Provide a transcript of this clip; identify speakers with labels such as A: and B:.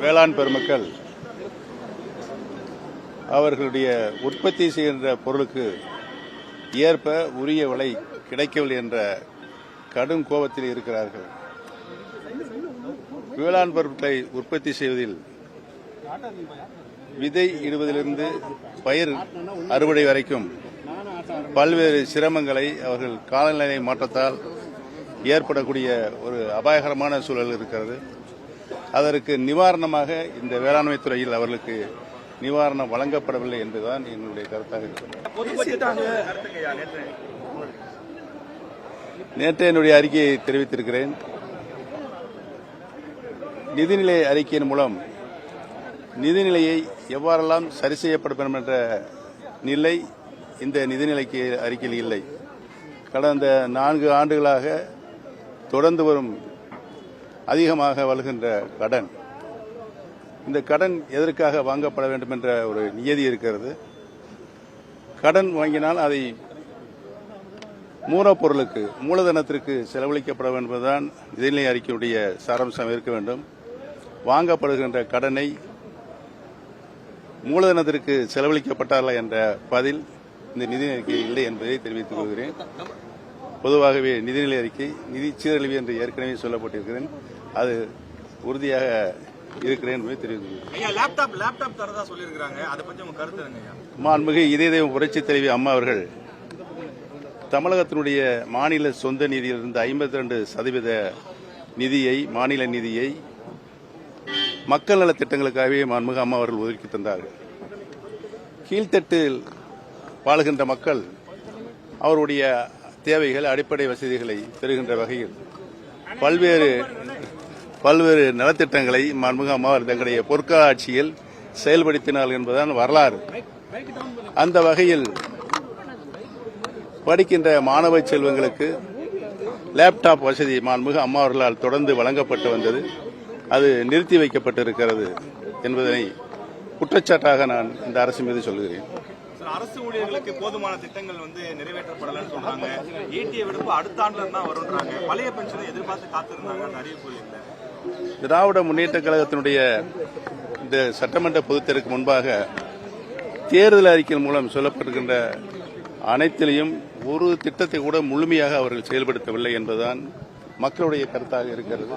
A: வேளாண் பெருமக்கள் அவர்களுடைய உற்பத்தி செய்கின்ற பொருளுக்கு ஏற்ப உரிய விலை கிடைக்கவில்லை என்ற கடும் கோபத்தில் இருக்கிறார்கள். வேளாண் பொருட்களை உற்பத்தி செய்வதில் விதை இடுவதிலிருந்து பயிர் அறுவடை வரைக்கும் பல்வேறு சிரமங்களை அவர்கள் காலநிலை மாற்றத்தால் ஏற்படக்கூடிய ஒரு அபாயகரமான சூழல் இருக்கிறது. அதற்கு நிவாரணமாக இந்த வேளாண்மை துறையில் அவர்களுக்கு நிவாரணம் வழங்கப்படவில்லை என்பதுதான் என்னுடைய கருத்தாக இருக்கிறது. நேற்று என்னுடைய அறிக்கையை தெரிவித்திருக்கிறேன். நிதிநிலை அறிக்கையின் மூலம் நிதிநிலையை எவ்வாறெல்லாம் சரி செய்யப்படும் என்ற நிலை இந்த நிதிநிலைக்கு அறிக்கையில் இல்லை. கடந்த நான்கு ஆண்டுகளாக தொடர்ந்து வரும் அதிகமாக வழுகின்ற கடன். இந்த கடன் எதற்காக வாங்கப்பட வேண்டும் என்ற ஒரு நியதி இருக்கிறது. கடன் வாங்கினால் அதை மூலப்பொருளுக்கு மூலதனத்திற்கு செலவழிக்கப்பட வேண்டும் என்பதுதான் நிதிநிலை அறிக்கையுடைய சாரம்சம் இருக்க வேண்டும். வாங்கப்படுகின்ற கடனை மூலதனத்திற்கு செலவழிக்கப்பட்டார்களா என்ற பதில் இந்த நிதி அறிக்கை இல்லை என்பதை தெரிவித்துக் கொள்கிறேன். பொதுவாகவே நிதிநிலை அறிக்கை நிதி சீரழிவு என்று ஏற்கனவே சொல்லப்பட்டிருக்கிறேன். அது உறுதியாக இருக்கிறேன் என்பதை
B: ஐயா
A: மாண்புமிகு இதய புரட்சி தலைவி அம்மா அவர்கள் தமிழகத்தினுடைய மாநில சொந்த நிதியிலிருந்து ஐம்பத்தி ரெண்டு சதவீத நிதியை மாநில நிதியை மக்கள் நலத் திட்டங்களுக்காகவே மாண்புமிகு அம்மா அவர்கள் ஒதுக்கி தந்தார்கள். கீழ்த்தட்டில் வாழுகின்ற மக்கள் அவருடைய தேவைகள் அடிப்படை வசதிகளை பெறுகின்ற வகையில் பல்வேறு பல்வேறு நலத்திட்டங்களை மாண்புமிகு அம்மாவர் தங்களுடைய பொற்கால ஆட்சியில் செயல்படுத்தினார்கள் என்பதுதான் வரலாறு. அந்த வகையில் படிக்கின்ற மாணவ செல்வங்களுக்கு லேப்டாப் வசதி மாண்புக அம்மா அவர்களால் தொடர்ந்து வழங்கப்பட்டு வந்தது. அது நிறுத்தி வைக்கப்பட்டிருக்கிறது என்பதனை குற்றச்சாட்டாக நான் இந்த அரசு மீது சொல்கிறேன்.
B: அரசு ஊழியர்களுக்கு போதுமான திட்டங்கள் வந்து நிறைவேற்றப்படலன்னு சொல்றாங்க. ஈட்டிய விடுப்பு அடுத்த ஆண்டுல தான் வரும்ன்றாங்க. பழைய பென்ஷனை எதிர்பார்த்து காத்திருந்தாங்க அறிவிப்பு இல்லை.
A: திராவிட முன்னேற்ற கழகத்தினுடைய இந்த சட்டமன்ற பொதுத்தேர்தலுக்கு முன்பாக தேர்தல் அறிக்கையின் மூலம் சொல்லப்பட்டிருக்கின்ற அனைத்திலையும் ஒரு திட்டத்தை கூட முழுமையாக அவர்கள் செயல்படுத்தவில்லை என்பதுதான் மக்களுடைய கருத்தாக இருக்கிறது.